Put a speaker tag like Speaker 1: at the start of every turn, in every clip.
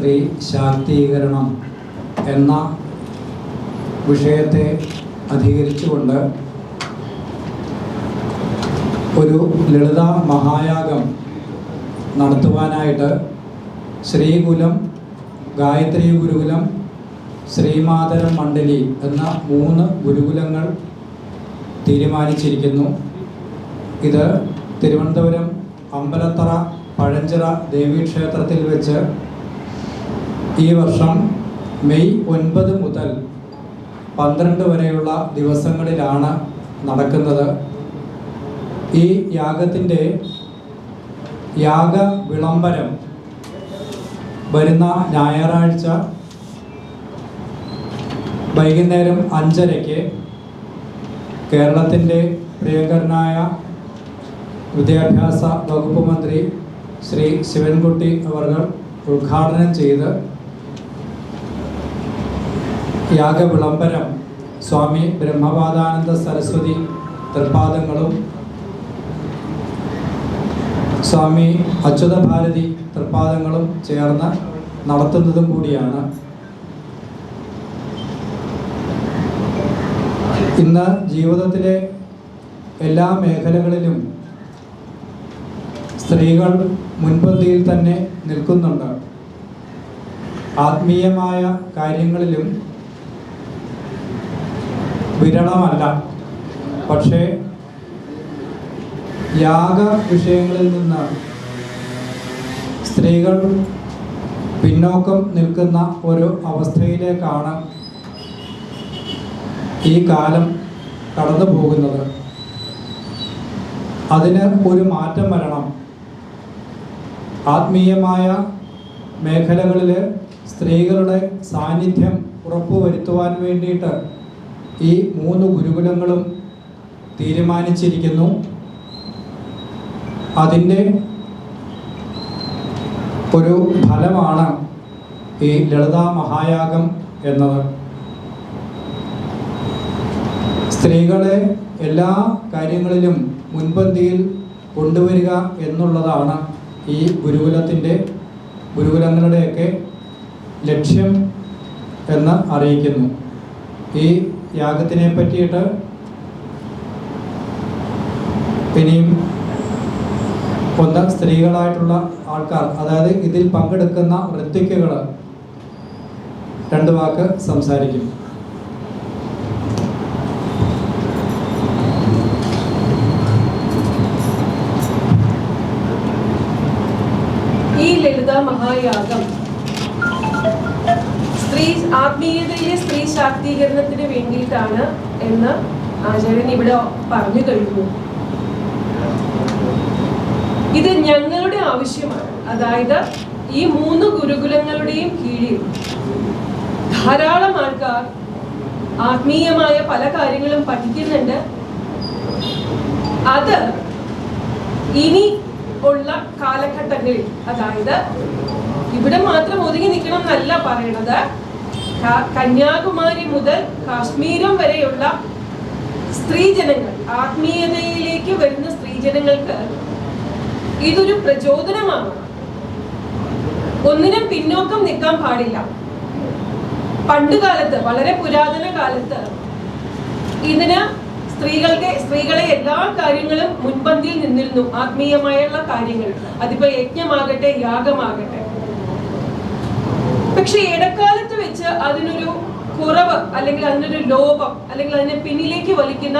Speaker 1: സ്ത്രീ ശാക്തീകരണം എന്ന വിഷയത്തെ അധികരിച്ചുകൊണ്ട് ഒരു ലളിത മഹായാഗം നടത്തുവാനായിട്ട് ശ്രീകുലം ഗായത്രി ഗുരുകുലം ശ്രീമാതരം മണ്ഡലി എന്ന മൂന്ന് ഗുരുകുലങ്ങൾ തീരുമാനിച്ചിരിക്കുന്നു. ഇത് തിരുവനന്തപുരം അമ്പലത്തറ പഴഞ്ചിറ ദേവീക്ഷേത്രത്തിൽ വെച്ച് ഈ വർഷം മെയ് ഒൻപത് മുതൽ പന്ത്രണ്ട് വരെയുള്ള ദിവസങ്ങളിലാണ് നടക്കുന്നത്. ഈ യാഗത്തിന്റെ യാഗ വിളംബരം വരുന്ന ഞായറാഴ്ച വൈകുന്നേരം അഞ്ചരയ്ക്ക് കേരളത്തിന്റെ പ്രിയങ്കരനായ വിദ്യാഭ്യാസ വകുപ്പ് മന്ത്രി ശ്രീ ശിവൻകുട്ടി അവർ ഉദ്ഘാടനം ചെയ്ത് യാഗ വിളംബരം സ്വാമി ബ്രഹ്മപാദാനന്ദ സരസ്വതി തൃപ്പാദങ്ങളും സ്വാമി അച്യുത ഭാരതി തൃപ്പാദങ്ങളും ചേർന്ന് നടത്തുന്നതും കൂടിയാണ്. ഇന്ന് ജീവിതത്തിലെ എല്ലാ മേഖലകളിലും സ്ത്രീകൾ മുൻപന്തിയിൽ തന്നെ നിൽക്കുന്നുണ്ട്. ആത്മീയമായ കാര്യങ്ങളിലും വിരളമല്ല. പക്ഷേ യാഗ വിഷയങ്ങളിൽ നിന്ന് സ്ത്രീകൾ പിന്നോക്കം നിൽക്കുന്ന ഒരു അവസ്ഥയിലേക്കാണ് ഈ കാലം കടന്നു പോകുന്നത്. അതിന് ഒരു മാറ്റം വരണം. ആത്മീയമായ മേഖലകളിൽ സ്ത്രീകളുടെ സാന്നിധ്യം ഉറപ്പുവരുത്തുവാൻ വേണ്ടിയിട്ട് ഈ മൂന്ന് ഗുരുകുലങ്ങളും തീരുമാനിച്ചിരിക്കുന്നു. അതിന്റെ ഒരു ഫലമാണ് ഈ ലളിതാ മഹായാഗം എന്നത്. സ്ത്രീകളെ എല്ലാ കാര്യങ്ങളിലും മുൻപന്തിയിൽ കൊണ്ടുവരിക എന്നുള്ളതാണ് ഈ ഗുരുകുലത്തിന്റെ ഗുരുകുലങ്ങളുടെയൊക്കെ ലക്ഷ്യം എന്ന് അറിയിക്കുന്നു. ഈ യാഗത്തിനെ പറ്റിയിട്ട് ഇനിയും ഒന്ന് സ്ത്രീകളായിട്ടുള്ള ആൾക്കാർ അതായത് ഇതിൽ പങ്കെടുക്കുന്ന ഋത്വിക്കുകൾ രണ്ട് വാക്ക് സംസാരിക്കും.
Speaker 2: ഈ ലളിത മഹായാഗം സ്ത്രീ ആത്മീയതയിലെ സ്ത്രീ ശാക്തീകരണത്തിന് വേണ്ടിയിട്ടാണ് എന്ന് ആചാര്യൻ ഇവിടെ പറഞ്ഞു കഴിഞ്ഞു. ഇത് ഞങ്ങളുടെ ആവശ്യമാണ്. അതായത് ഈ മൂന്ന് ഗുരുകുലങ്ങളുടെയും കീഴിൽ ധാരാളം ആൾക്കാർ ആത്മീയമായ പല കാര്യങ്ങളും പഠിക്കുന്നുണ്ട്. അത് ഇനി ഉള്ള കാലഘട്ടങ്ങളിൽ അതായത് ഇവിടെ മാത്രം ഒതുങ്ങി നിൽക്കണം എന്നല്ല പറയണത് ക- കന്യാകുമാരി മുതൽ കാശ്മീരം വരെയുള്ള സ്ത്രീജനങ്ങൾ ആത്മീയതയിലേക്ക് വരുന്ന സ്ത്രീജനങ്ങൾക്ക് ഇതൊരു പ്രചോദനമാണ്. ഒന്നിനും പിന്നോക്കം നിൽക്കാൻ പാടില്ല. പണ്ട് കാലത്ത് വളരെ പുരാതന കാലത്ത് ഇതിന് സ്ത്രീകളുടെ സ്ത്രീകളെ എല്ലാ കാര്യങ്ങളും മുൻപന്തിയിൽ നിന്നിരുന്നു. ആത്മീയമായുള്ള കാര്യങ്ങൾ. അതിപ്പോ യജ്ഞമാകട്ടെ യാഗമാകട്ടെ പക്ഷെ ഇടക്കാലത്ത് വെച്ച് അതിനൊരു കുറവ് അല്ലെങ്കിൽ അതിനൊരു ലോപം അല്ലെങ്കിൽ അതിനെ പിന്നിലേക്ക് വലിക്കുന്ന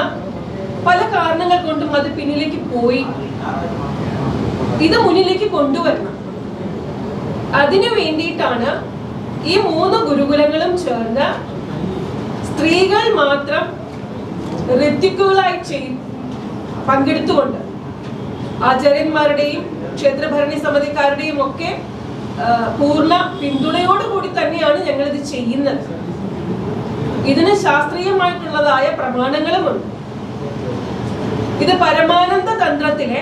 Speaker 2: പല കാരണങ്ങൾ കൊണ്ടും അത് പിന്നിലേക്ക് പോയി. ഇത് മുന്നിലേക്ക് കൊണ്ടുവരണം. അതിനു വേണ്ടിയിട്ടാണ് ഈ മൂന്ന് ഗുരുകുലങ്ങളും ചേർന്ന് സ്ത്രീകൾ മാത്രം ഋത്വിക്കുകളായി ചെയ് പങ്കെടുത്തുകൊണ്ട് ആചാര്യന്മാരുടെയും ക്ഷേത്രഭരണി സമിതിക്കാരുടെയും ഒക്കെ പൂർണ പിന്തുണയോടുകൂടി തന്നെയാണ് ഞങ്ങൾ ഇത് ചെയ്യുന്നത്. ഇതിന് ശാസ്ത്രീയമായിട്ടുള്ളതായ പ്രമാണങ്ങളുമുണ്ട്. ഇത് പരമാനന്ദ തന്ത്രത്തിലെ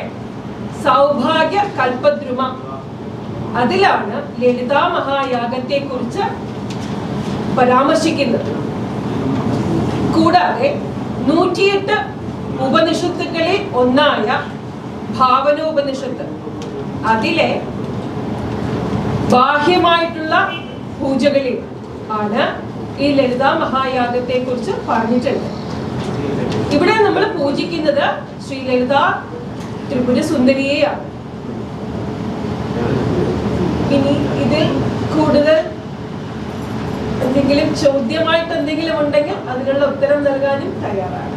Speaker 2: സൗഭാഗ്യ കൽപദ്രുമ അതിലാണ് ലളിതാ മഹായാഗത്തെ കുറിച്ച് പരാമർശിക്കുന്നത്. കൂടാതെ നൂറ്റിയെട്ട് ഉപനിഷത്തുക്കളിൽ ഒന്നായ ഭാവനോപനിഷത്ത്. അതിലെ ബാഹ്യമായിട്ടുള്ള പൂജകളിൽ ആണ് ഈ ലളിതാ മഹായാഗത്തെ കുറിച്ച് പറഞ്ഞിട്ടുണ്ട് ഇവിടെ നമ്മൾ പൂജിക്കുന്നത് ശ്രീ ലളിത ത്രിപുര സുന്ദരിയെയാണ് ഇനി ഇതിൽ കൂടുതൽ എന്തെങ്കിലും ചോദ്യമായിട്ട് എന്തെങ്കിലും ഉണ്ടെങ്കിൽ അതിനുള്ള ഉത്തരം നൽകാനും തയ്യാറാണ്.